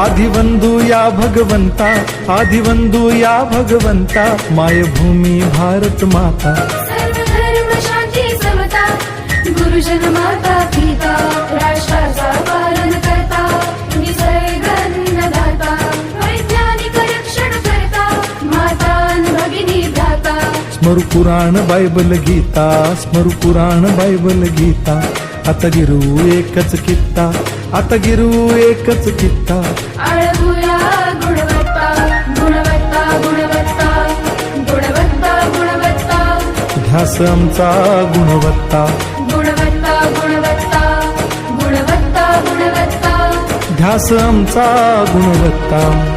आदिवंदू या भगवंता आदिवंदू या भगवंता मायभूमी भारत माता। सर्व धर्म शांती समता गुरुजन माता पिता राष्ट्राचा पालन करता निसर्ग अन्नदाता वैज्ञानिक रक्षण करता माता अन भगिनी भ्राता। स्मरू पुराण बायबल गीता स्मरू पुराण बायबल गीता आता गिरू एकच कित्ता आता गिरू एकच कित्ता. आळगुया गुणवत्ता गुणवत्ता गुणवत्ता गुणवत्ता गुणवत्ता. ध्यास आमचा गुणवत्ता. गुणवत्ता गुणवत्ता गुणवत्ता गुणवत्ता. ध्यास आमचा गुणवत्ता.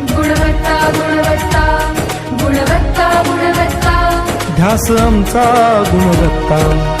आमचा गुणवत्ता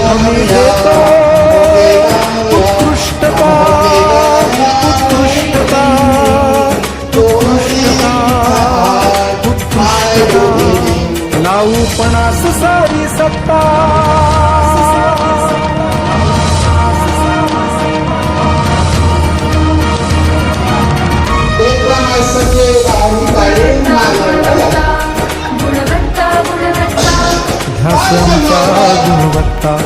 তুমি যে তো गुणवत्ता.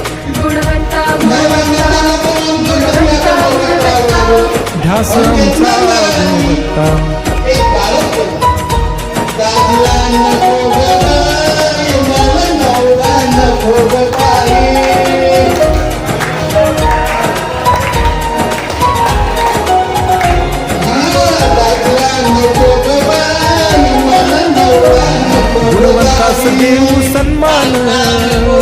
ध्यास गुणवत्ता. गुणवंतास देऊ सन्मान.